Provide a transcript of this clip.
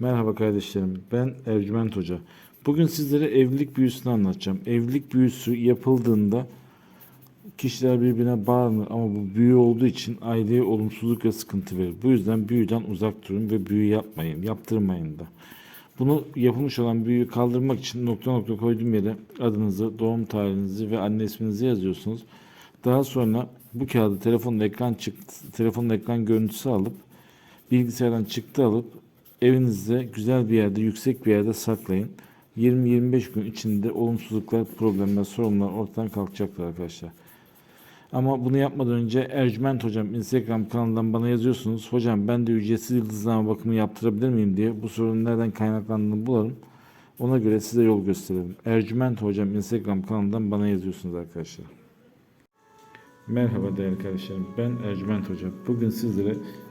Merhaba kardeşlerim. Ben Ercüment Hoca. Bugün sizlere evlilik büyüsünü anlatacağım. Evlilik büyüsü yapıldığında kişiler birbirine bağlanır ama bu büyü olduğu için aileye olumsuzluk ve sıkıntı verir. Bu yüzden büyüden uzak durun ve büyü yapmayın, yaptırmayın da. Bunu yapılmış olan büyüyü kaldırmak için nokta nokta koyduğum yere adınızı, doğum tarihinizi ve anne isminizi yazıyorsunuz. Daha sonra bu kağıdı telefonun ekran çıktı, telefonun ekran görüntüsü alıp bilgisayardan çıktı alıp evinizde güzel bir yerde, yüksek bir yerde saklayın. 20-25 gün içinde olumsuzluklar, problemler, sorunlar ortadan kalkacaktır arkadaşlar. Ama bunu yapmadan önce Ercüment Hocam Instagram kanalından bana yazıyorsunuz. Hocam ben de ücretsiz yıldızlama bakımı yaptırabilir miyim diye bu sorunun nereden kaynaklandığını bulalım. Ona göre size yol gösterelim. Ercüment Hocam Instagram kanalından bana yazıyorsunuz arkadaşlar. Merhaba değerli kardeşlerim. Ben Ercüment Hoca. Bugün sizlere